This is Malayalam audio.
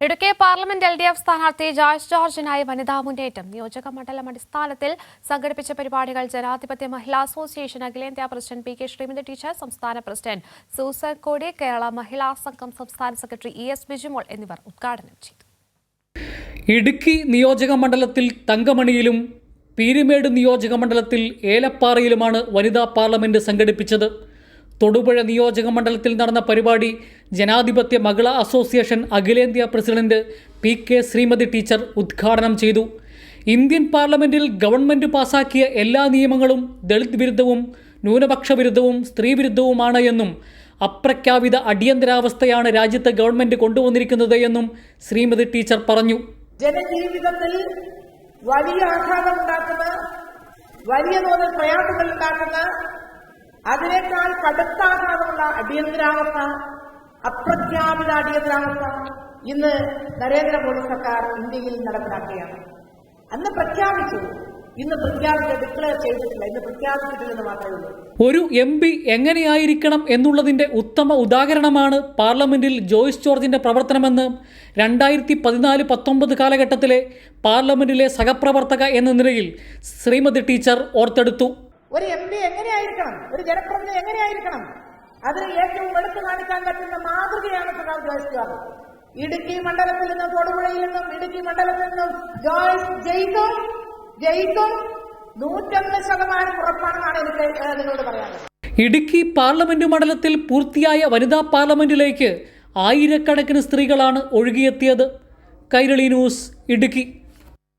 Idukki parliament L D F സ്ഥാനാർത്ഥി ജോയ്സ് ജോർജിനായി വനിതാ മുന്നേറ്റം. നിയോജക മണ്ഡലം അടിസ്ഥാനത്തിൽ സംഘടിപ്പിച്ച പരിപാടികൾ ജനാധിപത്യ മഹിളാ അസോസിയേഷൻ അഖിലേന്ത്യാ president P K Sreemathi teacher സംസ്ഥാന പ്രസിഡന്റ് സൂസൻ കോടി കേരള മഹിളാ സംഘം സംസ്ഥാന സെക്രട്ടറി ഇ എസ് ബിജുമോൾ എന്നിവർ ഉദ്ഘാടനം ചെയ്തു. ഇടുക്കി നിയോജക മണ്ഡലത്തിൽ തങ്കമണിയിലും പീരുമേട് നിയോജക മണ്ഡലത്തിൽ ഏലപ്പാറയിലുമാണ് വനിതാ പാർലമെന്റ് സംഘടിപ്പിച്ചത്. തൊടുപുഴ നിയോജക മണ്ഡലത്തിൽ നടന്ന പരിപാടി ജനാധിപത്യ മകള അസോസിയേഷൻ അഖിലേന്ത്യാ president P K Sreemathi teacher ഉദ്ഘാടനം ചെയ്തു. ഇന്ത്യൻ പാർലമെന്റിൽ ഗവൺമെന്റ് പാസാക്കിയ എല്ലാ നിയമങ്ങളും ദളിത് വിരുദ്ധവും ന്യൂനപക്ഷ വിരുദ്ധവും സ്ത്രീ വിരുദ്ധവുമാണ് എന്നും അപ്രഖ്യാപിത അടിയന്തരാവസ്ഥയാണ് രാജ്യത്തെ ഗവൺമെന്റ് കൊണ്ടുവന്നിരിക്കുന്നത് എന്നും ശ്രീമതി ടീച്ചർ പറഞ്ഞു. ജനജീവിതത്തിൽ വലിയ ആഘാതം ഉണ്ടാക്കുന്ന വലിയ തോതിൽ പ്രയാസങ്ങൾ ഉണ്ടാക്കുന്ന അതിനേക്കാൾ കടുത്താഘാതമുള്ള അടിയന്തരാവസ്ഥ അപ്രഖ്യാപിത അടിയന്തരാവസ്ഥ ഇന്ന് നരേന്ദ്രമോദി സർക്കാർ ഇന്ത്യയിൽ നടപ്പിലാക്കുകയാണ്. അന്ന് പ്രഖ്യാപിച്ചു. ഇന്ന് പ്രഖ്യാപിച്ച് ഡിക്ലെയർ ചെയ്തിട്ടില്ല. ഇന്ന് പ്രഖ്യാപിച്ചിട്ടില്ലെന്ന് മാത്രമേ ഉള്ളൂ. ഒരു എം പി എങ്ങനെയായിരിക്കണം എന്നുള്ളതിന്റെ ഉത്തമ ഉദാഹരണമാണ് പാർലമെന്റിൽ ജോയിസ് ജോർജിന്റെ പ്രവർത്തനമെന്ന് രണ്ടായിരത്തി പതിനാല് പത്തൊമ്പത് കാലഘട്ടത്തിലെ പാർലമെന്റിലെ സഹപ്രവർത്തക എന്ന നിലയിൽ ശ്രീമതി ടീച്ചർ ഓർത്തെടുത്തു. ഒരു എം പി എങ്ങനെയായിരിക്കണം? ഒരു ജനപ്രതിനിധി എങ്ങനെയായിരിക്കണം? അതിന് ഏറ്റവും എടുത്തു കാണിക്കാൻ പറ്റുന്ന മാതൃകയാണ് സഖാവ് ജോയ്സ് ജോർജ് ഇടുക്കി മണ്ഡലത്തിൽ നിന്നും തൊടുപുഴയിൽ നിന്നും ഇടുക്കി മണ്ഡലത്തിൽ നിന്നും ജോയ്സ് ജയിക്കും ജയിക്കും. നൂറ്റൊന്ന് ശതമാനം ഉറപ്പാണെന്നാണ് എനിക്ക് നിങ്ങളോട് പറയാനുള്ളത്. ഇടുക്കി പാർലമെന്റ് മണ്ഡലത്തിൽ പൂർത്തിയായ വനിതാ പാർലമെന്റിലേക്ക് ആയിരക്കണക്കിന് സ്ത്രീകളാണ് ഒഴുകിയെത്തിയത്. കൈരളി ന്യൂസ് ഇടുക്കി.